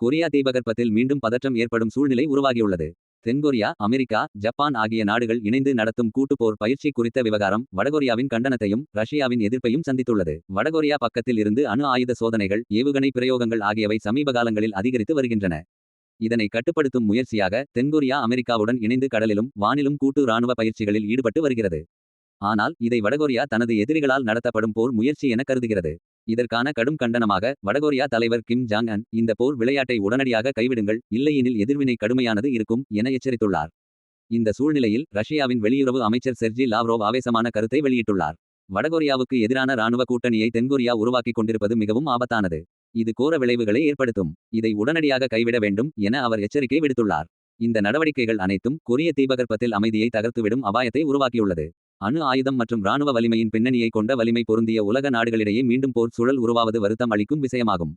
Korea தீபகற்பத்தில் மீண்டும் பதற்றம் ஏற்படும் சூழ்நிலை உருவாகியுள்ளது. தென்கொரியா அமெரிக்கா ஜப்பான் ஆகிய நாடுகள் இணைந்து நடத்தும் கூட்டுப்போர் பயிற்சி குறித்த விவகாரம் வடகொரியாவின் கண்டனத்தையும் ரஷ்யாவின் எதிர்ப்பையும் சந்தித்துள்ளது. வடகொரியா பக்கத்தில் இருந்து அணு ஆயுத சோதனைகள் ஏவுகணை பிரயோகங்கள் ஆகியவை சமீப காலங்களில் அதிகரித்து வருகின்றன. இதனை கட்டுப்படுத்தும் முயற்சியாக தென்கொரியா அமெரிக்காவுடன் இணைந்து கடலிலும் வானிலும் கூட்டு ராணுவ பயிற்சிகளில் ஈடுபட்டு வருகிறது. ஆனால் இதை வடகொரியா தனது எதிரிகளால் நடத்தப்படும் போர் முயற்சி என கருதுகிறது. இதற்கான கடும் கண்டனமாக வடகொரியா தலைவர் கிம் ஜாங் அன் இந்த போர் விளையாட்டை உடனடியாக கைவிடுங்கள் இல்லையெனில் எதிர்வினை கடுமையானது இருக்கும் என எச்சரித்துள்ளார். இந்த சூழ்நிலையில் ரஷ்யாவின் வெளியுறவு அமைச்சர் செர்ஜி லாவ்ரோவ் ஆவேசமான கருத்தை வெளியிட்டுள்ளார். வடகொரியாவுக்கு எதிரான ராணுவ கூட்டணியை தென்கொரியா உருவாக்கிக் கொண்டிருப்பது மிகவும் ஆபத்தானது. இது கோர விளைவுகளை ஏற்படுத்தும். இதை உடனடியாக கைவிட வேண்டும் என அவர் எச்சரிக்கை விடுத்துள்ளார். இந்த நடவடிக்கைகள் அனைத்தும் கொரிய தீபகற்பத்தில் அமைதியை தகர்த்துவிடும் அபாயத்தை உருவாக்கியுள்ளது. அணு ஆயுதம் மற்றும் இராணுவ வலிமையின் பின்னணியை கொண்ட வலிமை பொருந்திய உலக நாடுகளிடையே மீண்டும் போர் சூழல் உருவாவது வருத்தம் அளிக்கும் விஷயமாகும்.